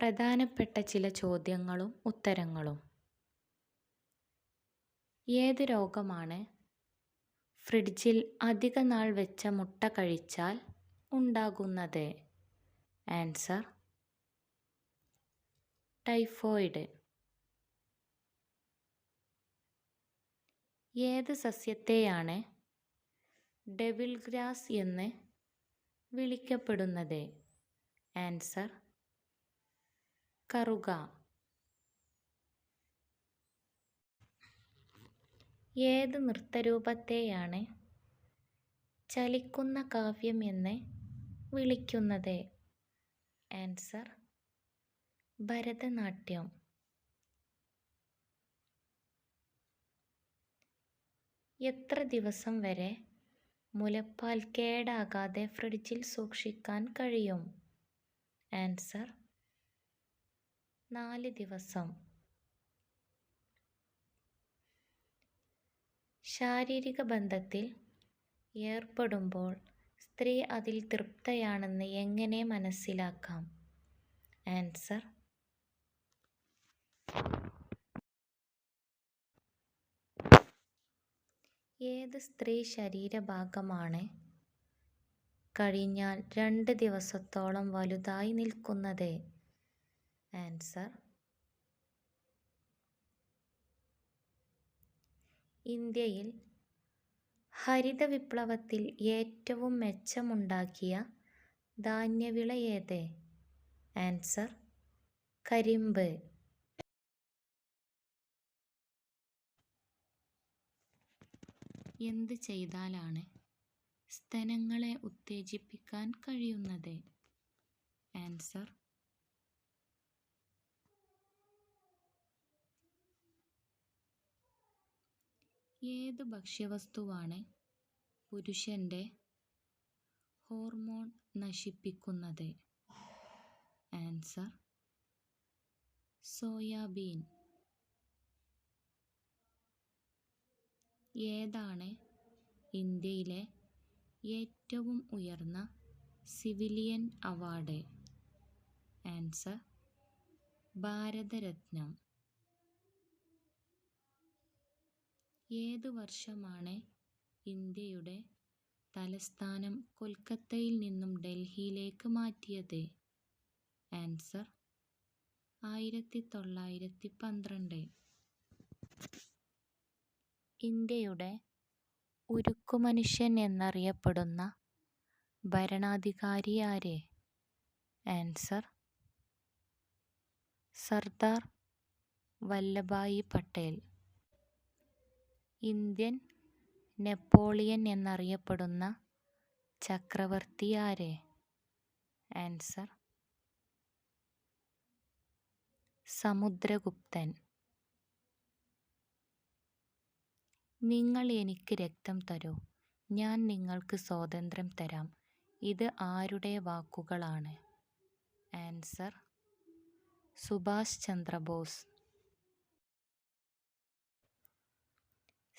പ്രധാനപ്പെട്ട ചില ചോദ്യങ്ങളും ഉത്തരങ്ങളും. ഏത് രോഗമാണ് ഫ്രിഡ്ജിൽ അധിക നാൾ വെച്ച മുട്ട കഴിച്ചാൽ ഉണ്ടാകുന്നത്? Answer: typhoid. ഏത് സസ്യത്തെയാണ് ഡെവിൽ ഗ്രാസ് എന്ന് വിളിക്കപ്പെടുന്നത്? ആൻസർ: കറുക. ഏത് നൃത്തരൂപത്തെയാണ് ചലിക്കുന്ന കാവ്യം എന്ന് വിളിക്കുന്നത്? ആൻസർ: ഭരതനാട്യം. എത്ര ദിവസം വരെ മുലപ്പാൽ കേടാകാതെ ഫ്രിഡ്ജിൽ സൂക്ഷിക്കാൻ കഴിയും? ആൻസർ: നാല് ദിവസം. ശാരീരിക ബന്ധത്തിൽ ഏർപ്പെടുമ്പോൾ സ്ത്രീ അതിൽ തൃപ്തയാണെന്ന് എങ്ങനെ മനസ്സിലാക്കാം? ആൻസർ: ഏത് സ്ത്രീ ശരീരഭാഗമാണ് കഴിഞ്ഞാൽ രണ്ട് ദിവസത്തോളം വലുതായി നിൽക്കുന്നത്? ആൻസർ: ഇന്ത്യയിൽ ഹരിത വിപ്ലവത്തിൽ ഏറ്റവും മെച്ചമുണ്ടാക്കിയ ധാന്യവിള ഏത്? ആൻസർ: കരിമ്പ്. എന്ത് ചെയ്താലാണ് സ്തനങ്ങളെ ഉത്തേജിപ്പിക്കാൻ കഴിയുന്നത്? ആൻസർ: ഏത് ഭക്ഷ്യവസ്തുവാണ് പുരുഷന്റെ ഹോർമോൺ നശിപ്പിക്കുന്നത്? Answer: soybean. ഏതാണ് ഇന്ത്യയിലെ ഏറ്റവും ഉയർന്ന സിവിലിയൻ അവാർഡ്? ആൻസർ: ഭാരതരത്നം. ഏത് വർഷമാണ് ഇന്ത്യയുടെ തലസ്ഥാനം കൊൽക്കത്തയിൽ നിന്നും ഡൽഹിയിലേക്ക് മാറ്റിയത്? ആൻസർ: പന്ത്രണ്ട് ഇന്ത്യയുടെ ഉരുക്കുമനുഷ്യൻ എന്നറിയപ്പെടുന്ന ഭരണാധികാരി ആര്? Answer: Sardar Vallabhbhai Patel. Indian Napoleon എന്നറിയപ്പെടുന്ന ചക്രവർത്തി ആര്? ആൻസർ: സമുദ്രഗുപ്തൻ. നിങ്ങൾ എനിക്ക് രക്തം തരൂ, ഞാൻ നിങ്ങൾക്ക് സ്വാതന്ത്ര്യം തരാം ഇത് ആരുടെ വാക്കുകളാണ്? ആൻസർ: സുഭാഷ് ചന്ദ്രബോസ്.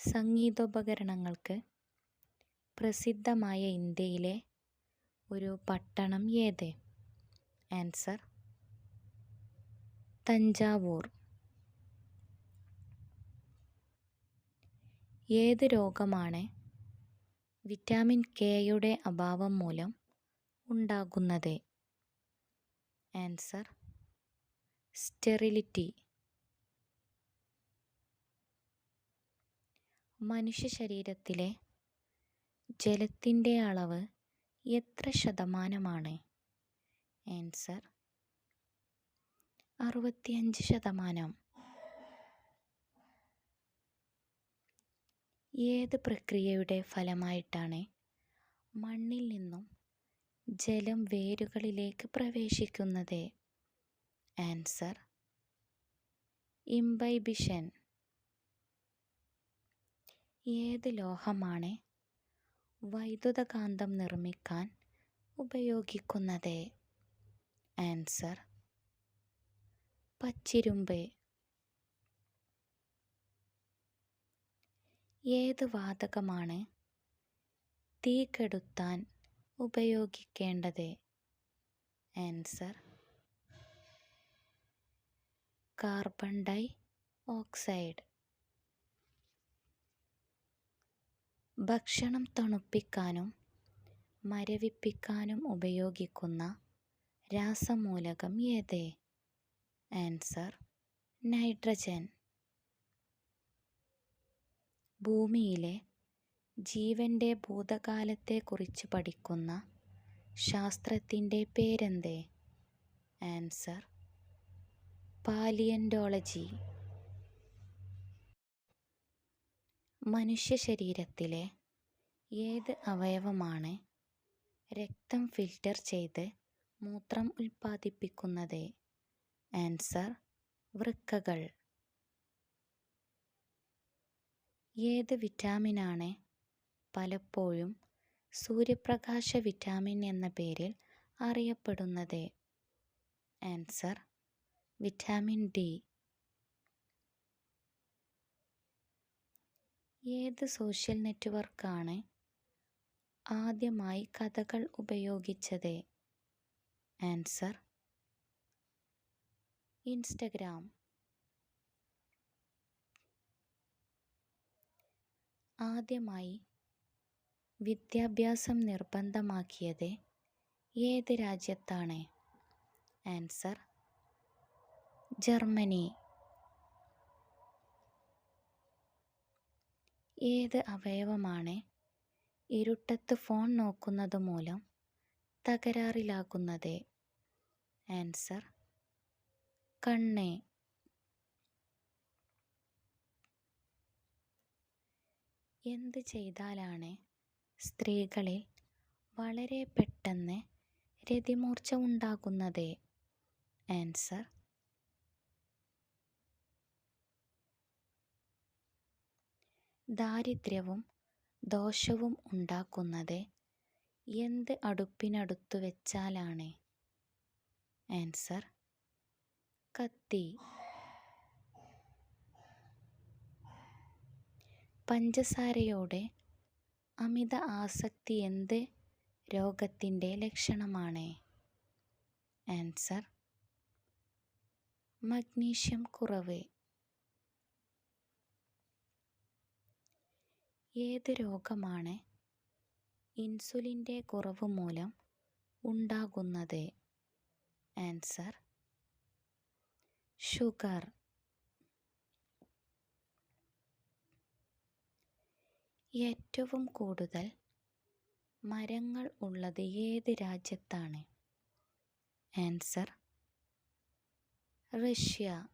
സംഗീതോപകരണങ്ങൾക്ക് പ്രസിദ്ധമായ ഇന്ത്യയിലെ ഒരു പട്ടണം ഏത്? ആൻസർ: തഞ്ചാവൂർ. ഏത് രോഗമാണ് വിറ്റാമിൻ കെയുടെ അഭാവം മൂലം ഉണ്ടാകുന്നത്? Answer: sterility. മനുഷ്യശരീരത്തിലെ ജലത്തിന്റെ അളവ് എത്ര ശതമാനമാണ്? ആൻസർ: അറുപത്തിയഞ്ച് ശതമാനം. ഏത് പ്രക്രിയയുടെ ഫലമായിട്ടാണ് മണ്ണിൽ നിന്നും ജലം വേരുകളിലേക്ക് പ്രവേശിക്കുന്നത്? Answer: imbibition. ഏത് ലോഹമാണ് വൈദ്യുതകാന്തം നിർമ്മിക്കാൻ ഉപയോഗിക്കുന്നത്? ആൻസർ: പച്ചിരുമ്പ്. ഏത് വാതകമാണ് തീ കെടുത്താൻ ഉപയോഗിക്കേണ്ടത്? ആൻസർ: കാർബൺ ഡൈ ഓക്സൈഡ് ഭക്ഷണം തണുപ്പിക്കാനും മരവിപ്പിക്കാനും ഉപയോഗിക്കുന്ന രാസമൂലകം ഏത്? Answer nitrogen. ഭൂമിയിലെ ജീവന്റെ ഭൂതകാലത്തെക്കുറിച്ച് പഠിക്കുന്ന ശാസ്ത്രത്തിന്റെ പേരെന്തേ? ആൻസർ പാലിയന്റോളജി മനുഷ്യ ശരീരത്തിലെ ഏത് അവയവമാണ് രക്തം ഫിൽറ്റർ ചെയ്ത് മൂത്രം ഉൽപ്പാദിപ്പിക്കുന്നത്? ആൻസർ വൃക്കകൾ. ഏത് വിറ്റാമിനാണ് പലപ്പോഴും സൂര്യപ്രകാശ വിറ്റാമിൻ എന്ന പേരിൽ അറിയപ്പെടുന്നത്? Answer vitamin D. ഏത് സോഷ്യൽ നെറ്റ്വർക്കാണ് ആദ്യമായി കഥകൾ ഉപയോഗിച്ചത്? Answer Instagram. ആദ്യമായി വിദ്യാഭ്യാസം നിർബന്ധമാക്കിയത് ഏത് രാജ്യത്താണ്? Answer Germany. ഏത് അവയവമാണ് ഇരുട്ടത്ത് ഫോൺ നോക്കുന്നത് മൂലം തകരാറിലാകുന്നത്? ആൻസർ കണ്ണ്. എന്ത് ചെയ്താലാണ് സ്ത്രീകളിൽ വളരെ പെട്ടെന്ന് രതിമൂർച്ച ഉണ്ടാകുന്നത്? ആൻസർ ദാരിദ്ര്യവും ദോഷവും ഉണ്ടാക്കുന്നത് എന്ത് അടുപ്പിനടുത്തു വെച്ചാലാണ്? ആൻസർ കത്തി. പഞ്ചസാരയോടെ അമിത ആസക്തി എന്ത് രോഗത്തിന്റെ ലക്ഷണമാണ്? ആൻസർ മഗ്നീഷ്യം കുറവ്. ഏത് രോഗമാണ് ഇൻസുലിന്റെ കുറവ് മൂലം ഉണ്ടാകുന്നത്? Answer sugar. ഏറ്റവും കൂടുതൽ മരങ്ങൾ ഉള്ളത് ഏത് രാജ്യത്താണ്? Answer Russia.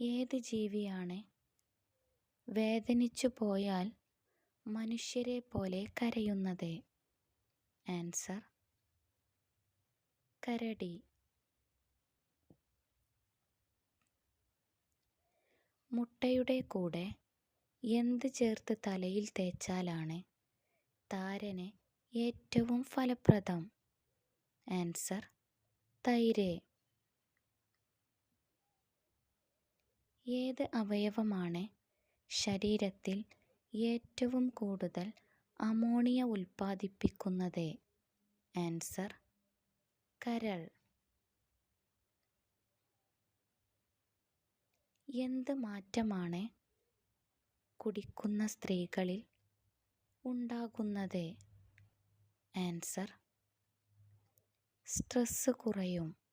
ഏത് ജീവിയാണ്? വേദനിച്ചു പോയാൽ മനുഷ്യരെ പോലെ കരയുന്നത്. ആൻസർ. കരടി. മുട്ടയുടെ കൂടെ എന്ത് ചേർത്ത് തലയിൽ തേച്ചാലാണ് താരന് ഏറ്റവും ഫലപ്രദം? ആൻസർ. തൈര്. ഏത് അവയവമാണ് ശരീരത്തിൽ ഏറ്റവും കൂടുതൽ അമോണിയ ഉൽപ്പാദിപ്പിക്കുന്നത്? ആൻസർ കരൾ. എന്ത് മാറ്റമാണ് കുടിക്കുന്ന സ്ത്രീകളിൽ ഉണ്ടാകുന്നത്? ആൻസർ സ്ട്രെസ് കുറയും.